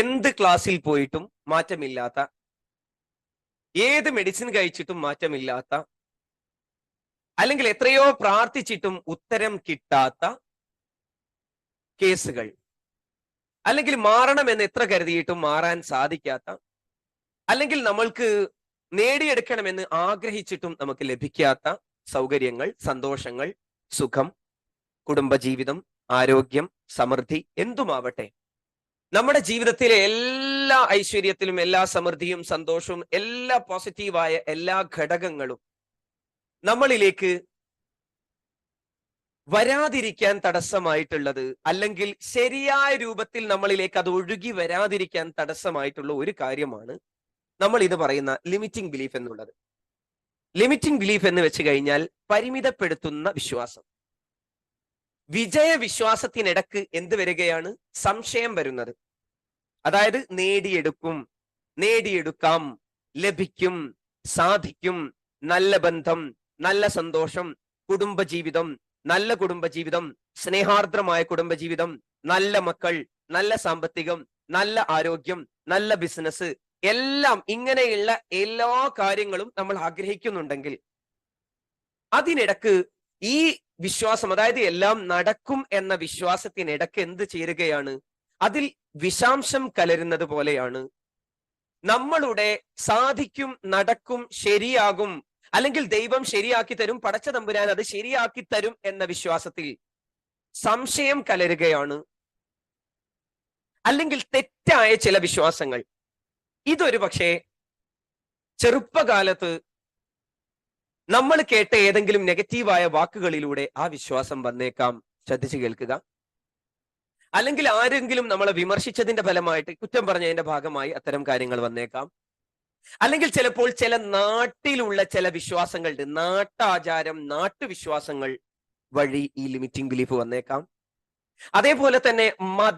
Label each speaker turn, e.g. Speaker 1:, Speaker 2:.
Speaker 1: എന്ത് ക്ലാസ്സിൽ പോയിട്ടും മാറ്റമില്ലാത്ത ഏത് മെഡിസിൻ കഴിച്ചിട്ടും മാറ്റമില്ലാത്ത അല്ലെങ്കിൽ എത്രയോ പ്രാർത്ഥിച്ചിട്ടും ഉത്തരം കിട്ടാത്ത കേസുകൾ. അല്ലെങ്കിൽ മാറണമെന്ന് എത്ര കരുതിയിട്ടും മാറാൻ സാധിക്കാത്ത അല്ലെങ്കിൽ നമ്മൾക്ക് നേടിയെടുക്കണമെന്ന് ആഗ്രഹിച്ചിട്ടും നമുക്ക് ലഭിക്കാത്ത സൗകര്യങ്ങൾ സന്തോഷങ്ങൾ സുഖം കുടുംബജീവിതം ആരോഗ്യം സമൃദ്ധി എന്തുമാവട്ടെ. നമ്മുടെ ജീവിതത്തിലെ എല്ലാ ഐശ്വര്യത്തിലും എല്ലാ സമൃദ്ധിയും സന്തോഷവും എല്ലാ പോസിറ്റീവായ എല്ലാ ഘടകങ്ങളും നമ്മളിലേക്ക് വരാതിരിക്കാൻ തടസ്സമായിട്ടുള്ളത് അല്ലെങ്കിൽ ശരിയായ രൂപത്തിൽ നമ്മളിലേക്ക് അത് ഒഴുകി വരാതിരിക്കാൻ തടസ്സമായിട്ടുള്ള ഒരു കാര്യമാണ് നമ്മൾ ഇത് പറയുന്ന ലിമിറ്റിംഗ് ബിലീഫ് എന്നുള്ളത്. ലിമിറ്റിംഗ് ബിലീഫ് എന്ന് വെച്ച് കഴിഞ്ഞാൽ പരിമിതപ്പെടുത്തുന്ന വിശ്വാസം. വിജയ വിശ്വാസത്തിനിടക്ക് എന്ത് വരികയാണ്? സംശയം വരുന്നത്. അതായത് നേടിയെടുക്കും നേടിയെടുക്കാം ലഭിക്കും സാധിക്കും നല്ല ബന്ധം നല്ല സന്തോഷം കുടുംബജീവിതം നല്ല കുടുംബജീവിതം സ്നേഹാർദ്രമായ കുടുംബജീവിതം നല്ല മക്കൾ നല്ല സാമ്പത്തികം നല്ല ആരോഗ്യം നല്ല ബിസിനസ് എല്ലാം ഇങ്ങനെയുള്ള എല്ലാ കാര്യങ്ങളും നമ്മൾ ആഗ്രഹിക്കുന്നുണ്ടെങ്കിൽ അതിനിടക്ക് ഈ വിശ്വാസം അതായത് എല്ലാം നടക്കും എന്ന വിശ്വാസത്തിനിടക്ക് എന്ത് ചേരുകയാണ്? അതിൽ വിഷാംശം കലരുന്നത് പോലെയാണ്. നമ്മളുടെ സാധിക്കും നടക്കും ശരിയാകും അല്ലെങ്കിൽ ദൈവം ശരിയാക്കി തരും പടച്ച തമ്പുരാൻ അത് ശരിയാക്കി തരും എന്ന വിശ്വാസത്തിൽ സംശയം കലരുകയാണ്. അല്ലെങ്കിൽ തെറ്റായ ചില വിശ്വാസങ്ങൾ. ഇതൊരു പക്ഷേ ചെറുപ്പകാലത്ത് നമ്മൾ കേട്ട ഏതെങ്കിലും നെഗറ്റീവായ വാക്കുകളിലൂടെ ആ വിശ്വാസം വന്നേക്കാം. ശ്രദ്ധിച്ചു കേൾക്കുക. അല്ലെങ്കിൽ ആരെങ്കിലും നമ്മളെ വിമർശിച്ചതിന്റെ ഫലമായിട്ട് കുറ്റം പറഞ്ഞതിന്റെ ഭാഗമായി അത്തരം കാര്യങ്ങൾ വന്നേക്കാം. അല്ലെങ്കിൽ ചിലപ്പോൾ ചില നാട്ടിലുള്ള ചില വിശ്വാസങ്ങളുടെ നാട്ടാചാരം നാട്ടുവിശ്വാസങ്ങൾ വഴി ഈ ലിമിറ്റിംഗ് ബിലീഫ് വന്നേക്കാം. അതേപോലെ തന്നെ മത